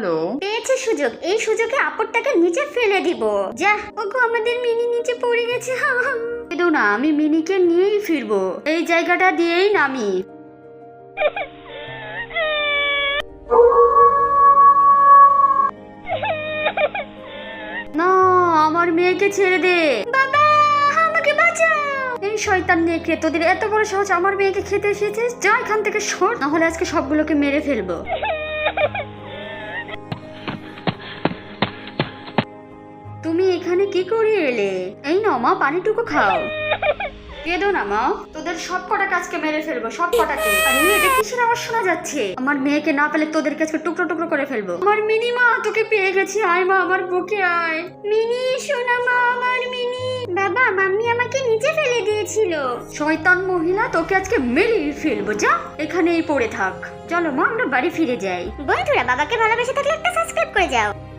Hello. পেয়েছে সুযোগ। এই সুযোগে আপদটাকে নিচে ফেলে দিব। যা, ওগো, আমাদের মিনি নিচে পড়ে গেছে। কিন্তু না, আমি মিনিকে নিয়েই ফিরবো। এই জায়গাটা দিয়েই নামি। আমার মেয়েকে ছেড়ে দে। বাবা, আমাকে বাঁচাও। এই শয়তান নেকড়ে তোদের এত বড় সাহস আমার মেয়েকে খেতে এসেছে। যা এখান থেকে সর, না হলে আজকে সবগুলোকে মেরে ফেলব। তুমি এখানে কি করে এলে? এই নাও মা, পানিটুকু খাও। কেঁদো না মা, তোদের সব কটা কাজকে মেরে ফেলব সব কটাকে আরে এটা কিসের আওয়াজ শোনা যাচ্ছে? আমার মেয়েকে না পেলে তোদের কাছে টুকরো টুকরো করে ফেলব। আমার মিনি মা, তোকে পেয়ে গেছি। আয় মা, আমার বুকে আয়। মিনি সোনা মা, আমার মিনি। বাবা, মাম্মি আমাকে নিচে ফেলে দিয়েছিল। শয়তান মহিলা, তোকে আজকে মেরেই ফেলব। যা, এখানেই পড়ে থাক। চলো মা, আমরা বাড়ি ফিরে যাই। বন্ধুরা, বাবাকে ভালোবেসে থাকলে একটা সাবস্ক্রাইব করে যাও।